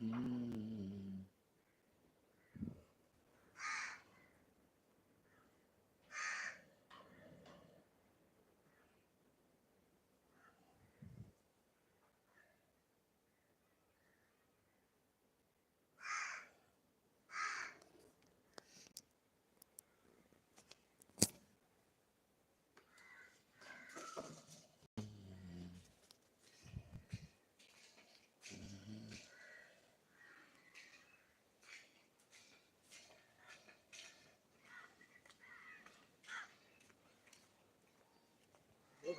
ம். இருநூறு எடுக்கேன் இருநூறு எடுக்கேன் மொத்தமா ம். நான் இங்கே அல்ல ரோபோட்டை என்னோட இருநூறு எடுக்கிறேன் நீங்கள் ஐம்பது சொல்லுங்க இப்படி தான் சொன்னாங்க வாடியிலன்னு சொல்லி சொல்லுங்க சரியா யார் சொன்னீங்க கேட்டால் பிரெயின் சொல்லி கேட்குறீங்க நீங்கள் எப்படி நீங்கள் ரெண்டு எடுங்க நான் வந்து நிற்கிறேன் சரி எனக்கு கணக்கு நான் எனக்கு நான் பத்து சொல்லி கூப்பிட அன்னைக்கு கொடுத்தா வரலாம் சொல்லி ஒரு செஞ்சு நீங்கள் கடைசி வரைக்கும் ஒருக்கா ரெண்டு தடவை செஞ்சு காலை முடிக்க அவர் பக்கத்தில் இருக்கு சரி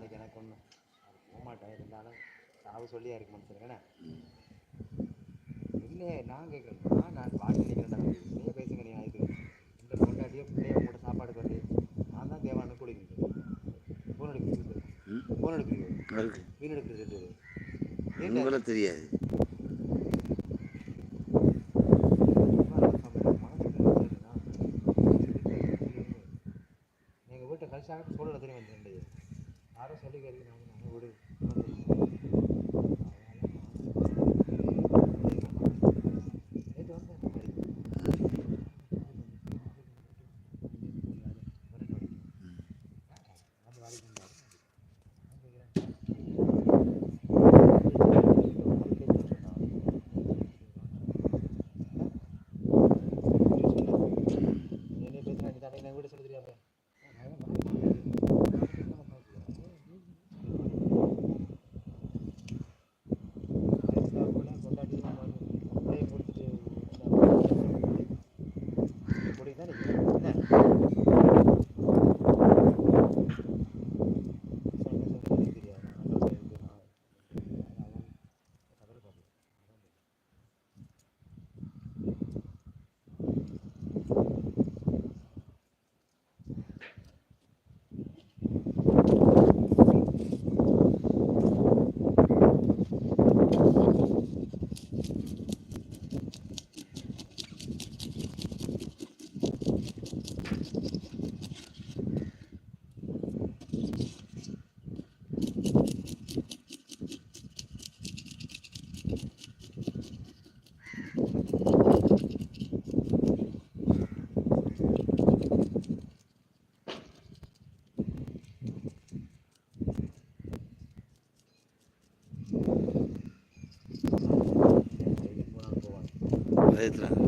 நாளைக்கு எனக்கு ஒன்று போக மாட்டேன் இருந்தாலும் சாவு சொல்லியா இருக்கு மனுஷன் இல்லை நான் கேட்குறேன் நான் வாடி நினைக்கிறேன் நீங்கள் பேசுங்க நீ ஆயிடுது இந்த பொண்டாட்டியோ பிள்ளைய உங்கள்கிட்ட சாப்பாடு பண்ணி நான் தான் தேவானு குடிக்கிறேன் ஃபோன் எடுக்கிறது. ஃபோன் எடுக்கிறது மீன் எடுக்கிறது உங்களை தெரியாது. எங்கள் வீட்டை கழிச்சாங்க சொல்லல தெரியும் வந்து யாரோ சொல்லி கேட்குறாங்க நாங்கள் வீடு நேற்று வந்தேன் வந்து வேலைக்கு வந்தாரு என்ன பேசுறேன் சொல்ல letra.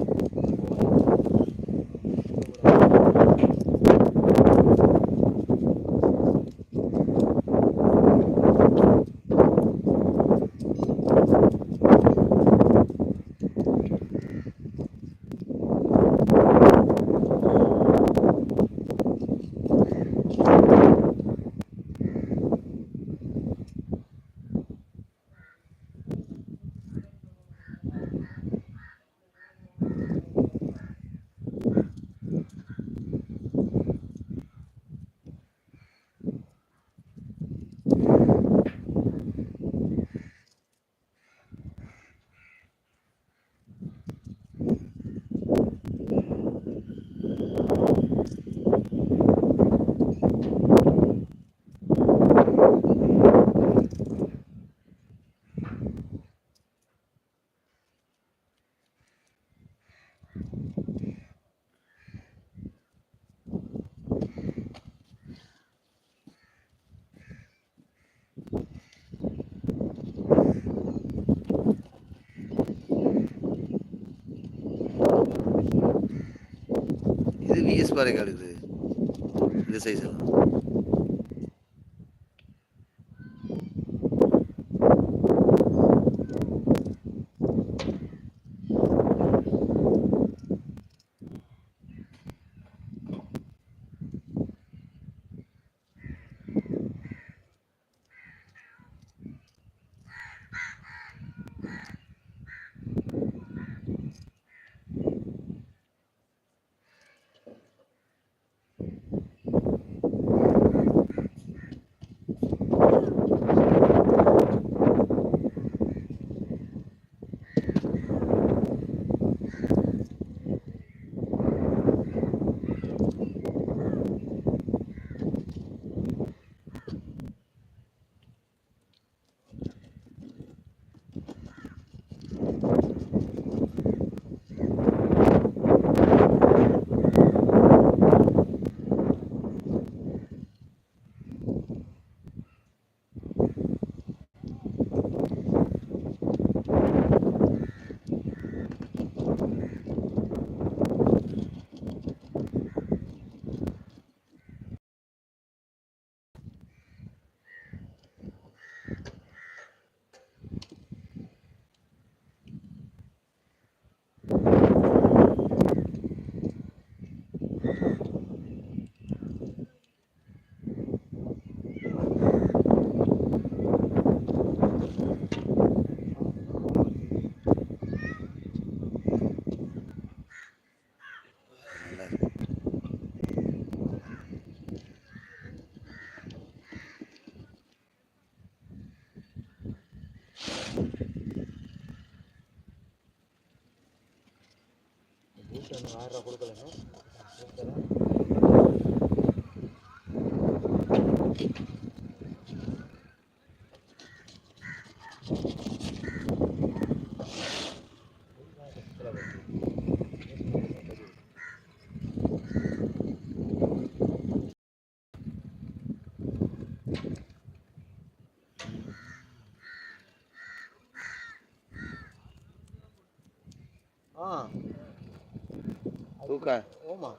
இது விஎஸ் பாறை காடுது இந்த சைஸ் எல்லாம். வீட்டில் ஒன்று கொடுக்கலன்னு ஆ. தூக்கா. ஓமா.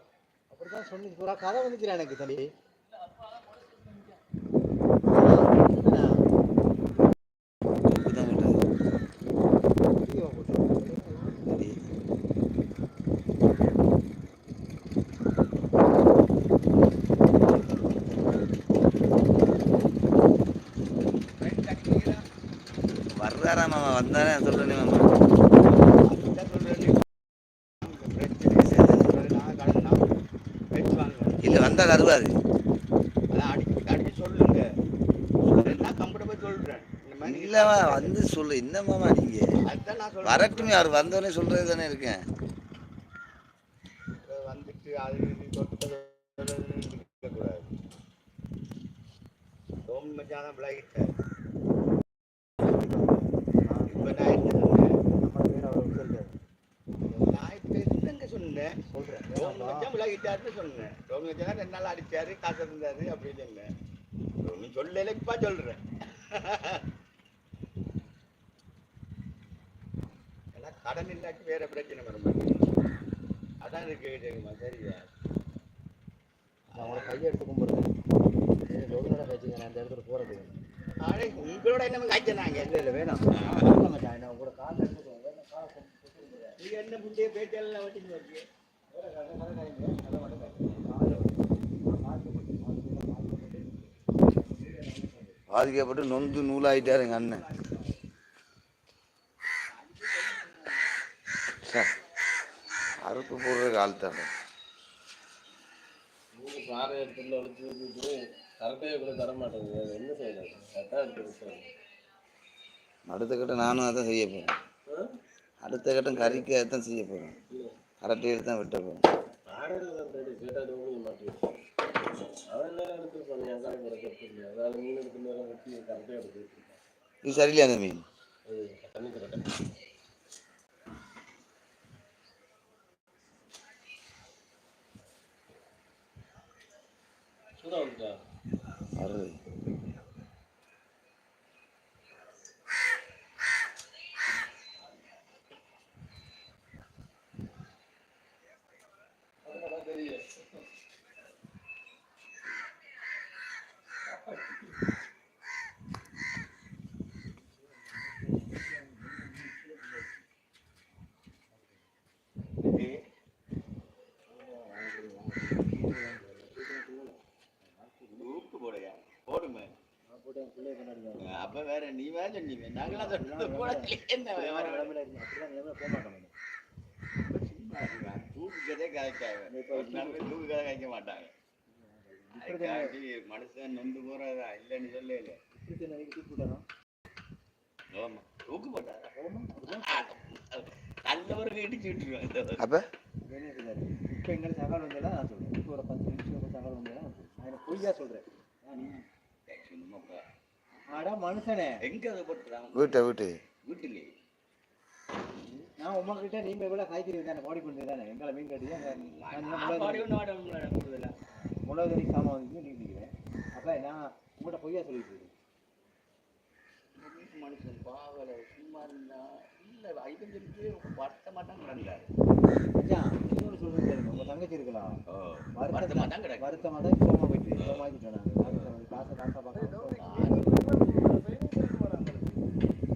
அப்படிதான் சொன்னி பூரா கதை வந்துக்கிறேன் எனக்கு தம்பி. வர்றாரா மாமா? வந்தாரே? சொல்றேனே மாமா. இல்ல வந்தா கருவாது இல்லவா வந்து சொல்லு என்ன மாமா நீங்க வரட்டுமே அவர் வந்தோடனே சொல்றது தானே இருக்கேன் வந்துட்டு அது இது தொட்டது இருக்கக்கூடாது டோம் மச்சான் தான் விலகிட்டார் இப்போ நான் என்ன சொன்னேன் நான் இப்போ என்னங்க சொன்னேன் டோம் மச்சான் விலகிட்டாருன்னு சொன்னேன் ரெண்டு நாள் அடிச்சாரு காசு இருந்தாரு அப்படின்னு நீ சொல்லல இப்போ சொல்கிறேன் ஏன்னா கடன் இல்லாட்டி வேற பிரச்சனை வர மாட்டேங்குது அதான் இருக்கு சரியா? உங்களை கையை எடுத்து கும்பிடுறேன். ரோகனோட பேச்சுங்க நான் இந்த இடத்துல உங்களோட என்ன காய்ச்சினாங்க இல்லை இல்லை வேணாம். இல்லை நான் உங்களோட காலை எடுத்துக்கோங்க. நீங்க என்ன புண்டிய பேட்டெல்லாம் வட்டிங்க வச்சு பாதிக்கப்பட்டு நொந்து நூலாயிட்டாரு எங்க அண்ணன். சே, அறுப்பு போடுறதுக்கு ஆள் தானே சாரை எடுத்துல வச்சுட்டு கரெக்டாக கூட தர மாட்டேங்குது என்ன செய்யலாம் கரெக்டாக எடுத்து கட்டம் நானும் அதான் செய்ய போறேன். அடுத்த கட்டம் கறிக்கு அதான் செய்ய போறேன் கரெக்டாக தான் வெட்ட போறேன் ஆர்டர் தான் தேடி கேட்டால் உங்களுக்கு மாட்டேங்குது அவன் நேரம் எடுத்துருப்பாங்க என் காலம் கிடைக்கிறது இல்லை அதனால மீன் எடுத்து நேரம் வெட்டி கரெக்டாக எடுத்து வச்சுருக்கேன் இது சரியில்லையா அந்த மீன் அது தண்ணி கரெக்டாக சூடாக வந்துட்டா வருது ஊக்கு போடையா போடுமே அப்ப வேற நீ வேற சொன்னீங்க நாங்களாம் சொன்னது போட என்ன வேற தூக்குக்கதே காய்க்காங்க தூக்கு கதை காய்க்க மாட்டாங்க. மனுஷன் நொந்து போறதா? இல்லைன்னு சொல்லல ஆமா. தூக்கு போட்டாரா? நல்லவருக்கு இடிச்சு விட்டுருவாங்க அப்ப? இப்போ எங்களுக்கு வந்ததெல்லாம் நான் இப்போ ஒரு பத்து நிமிஷம் ஒரு தகவல் வந்ததெல்லாம் நான் சொல்றேன். பொய்யா. ஆடா மனுஷனே. எங்க அதை போட்டுறாங்க வீட்டை வீட்டு. வீட்டுலயே நான் உங்ககிட்ட நீங்கள் எவ்வளோ காய்கறி தானே பாடி பண்ணுறது தானே எங்களை மீன் கட்டி தான் முளகு தண்ணி சாமான் வந்து நீ நிற்கிறேன் அப்போ நான் உங்கள்கிட்ட பொய்யா சொல்லிட்டு இருக்கேன். மனுஷன் பாவல சும்மா இருந்தா இல்ல ஐட்டம் சொல்லிட்டு வருத்த மாட்டான் கிடந்தாரு மச்சான் இன்னொரு சொல்றது தெரியுமா உங்கள் தங்கச்சி இருக்கலாம். வருத்த மாட்டான் கிடக்கு. வருத்தமாக தான் சோமா போயிட்டு சோமாக்கிட்டோம் நாங்கள் காசை காசை பார்க்க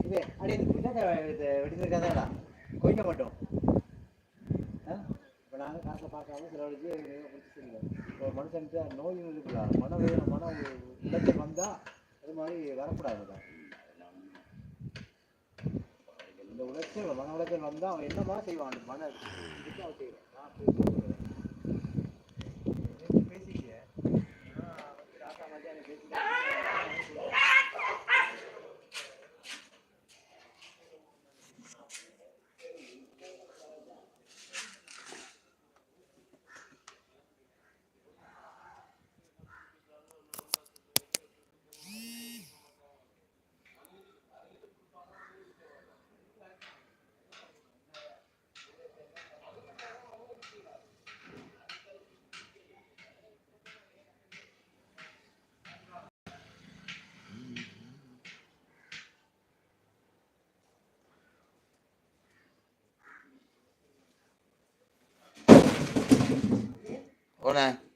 இது அடி இந்த பிள்ளை வெடிச்சிருக்காதாடா? கொஞ்ச மாட்டோம் இப்போ நாங்கள் காசை பார்க்காம செலவழிச்சு பிடிச்சி செய்யல இப்போ மனுஷன்ட்டு நோய் இருக்கலாம் மன வேதனை மன உளைச்சல் வந்தால் அது மாதிரி வரக்கூடாதுடா இந்த உளைச்சல் மன உளைச்சல் வந்தால் அவன் என்னமா செய்வான்? அந்த மன இதுக்கு அவன் செய்வான். o ne?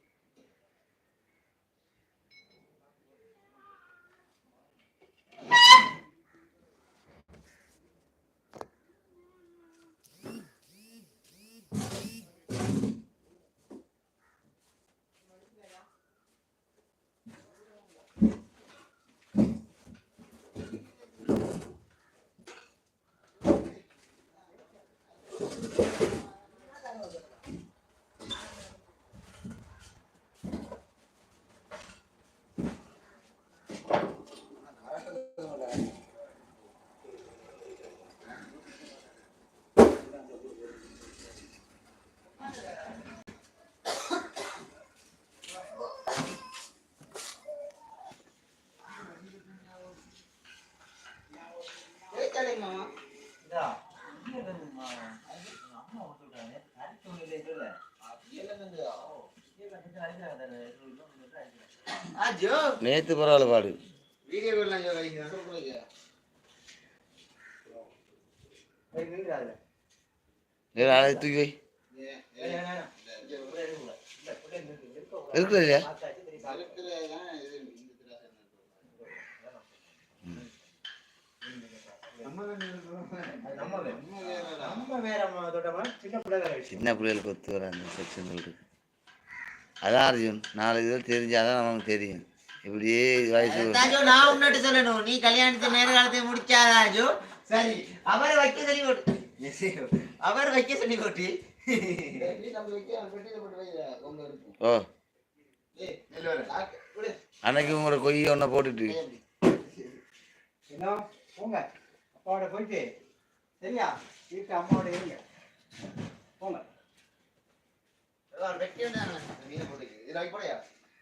நேற்று பரவாயில்ல பாடு. தூக்கி இருக்குது இல்லையா? சின்ன பிள்ளை சின்ன பிள்ளைகளுக்கு ஒத்து வர அந்த செக்ஷன் இருக்கு. அதான் அர்ஜுன். நாலு இதில் தெரிஞ்சாதான் நமக்கு தெரியும். இப்படியே வயசு ராஜு நான் உன்னிட்ட சொல்லணும். நீ கல்யாணத்தை நேர காலத்தை முடிச்சா ராஜு? சரி. அவரை வைக்க சொல்லி போட்டு. அவர் வைக்க சொல்லி போட்டு. ஓ. அன்னைக்கு உங்களோட கொய்யை ஒன்றை போட்டுட்டு. என்ன போங்க. அப்பாவோட போயிட்டு. சரியா? வீட்டு அம்மாவோட இருங்க போங்க. அதுல வைங்க அதுக்கு மேல வை. அதுக்கு மேல வை. இதுக்கு மேல வை. இதுல ஒண்ணு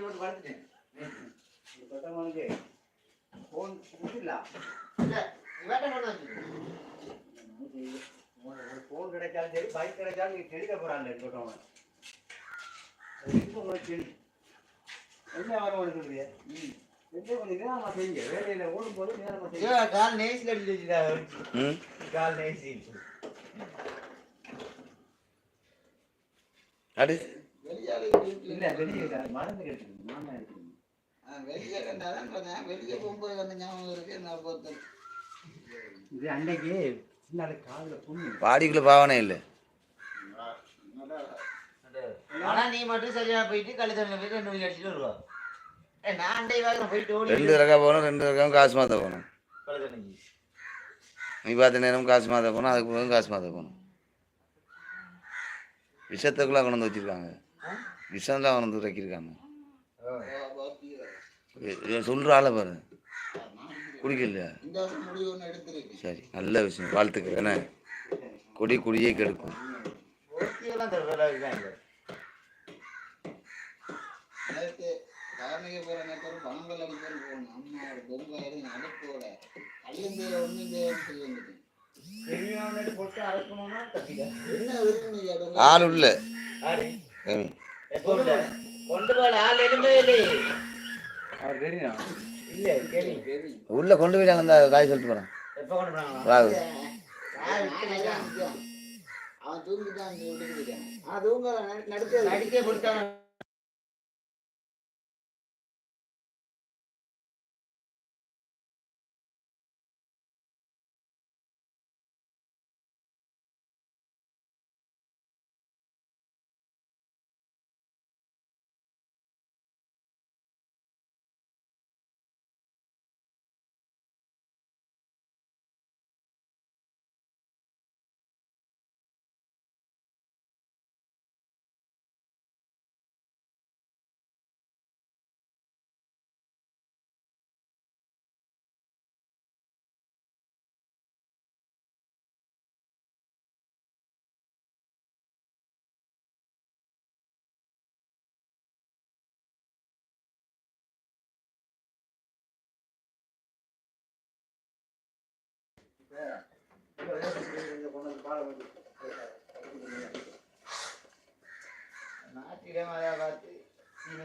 அப்படியே போட்டு வளர்த்துட்டேன். இந்த பெட்டவனுக்கு போன் கொடுத்துடலாம் வேட்டை கொண்டு ஒரு போன் கிடைச்சாலும் சரி பைக் கிடைச்சாலும் நீ தெளிக்க போறாங்க பெட்டவன் உங்களுக்கு தெரியும் என்ன வர சொல்றீங்க எந்த கொஞ்சம் நேரமா செய்யுங்க வேலையில ஓடும்போது நேரமா செய்யுங்க கால் ம். கால் நேசி. அடி. இல்ல வெளியே மறந்து கிடைச்சிருக்கு மாமா எடுத்துக்கணும் இது அன்னைக்கு சின்ன காதுல புண்ணு. பாடிக்குள்ள பாவனே இல்லை. ஆனா நீ மட்டும் சரியா போயிட்டு கழுத்தண்ணில் போயிட்டு ரெண்டு மணி அடிச்சுட்டு வருவா. ஏ நான் அண்டை வாரம் போயிட்டு ஓடி ரெண்டு ரக்கா போகணும் ரெண்டு ரக்கம் காசு மாற்ற போகணும். நீ பார்த்த நேரம் காசு மாற்ற போகணும் அதுக்கு பிறகு காசு மாற்ற போகணும். விஷத்துக்குலாம் கொண்டு வந்து வச்சுருக்காங்க. விஷம்லாம் கொண்டு வந்து வைக்கிருக்காங்க சொல்கிற ஆளை பாரு. எடுத்துருக்கு சரி நல்ல விஷயம். வாழ்த்துக்கள். என்ன? கொடி குடியே கெடுக்கும். போகிற பணங்கள் போகணும் பொங்கல் அடுப்போட கல்லுந்தேல ஒன்று சொல்லி ஆள் உள்ள. உள்ள? கொண்டு போட ஆள் எலும்பே இல்லை. அவர் தெரியும்? இல்ல கேள்வி உள்ள கொண்டு போய் நாங்கள் அந்த காய் சொல்லிட்டு போகிறேன் எப்போ கொண்டு போனாங்களா ராகு அவன் தூங்கிட்டான் நாட்டிடம் அதை பார்த்து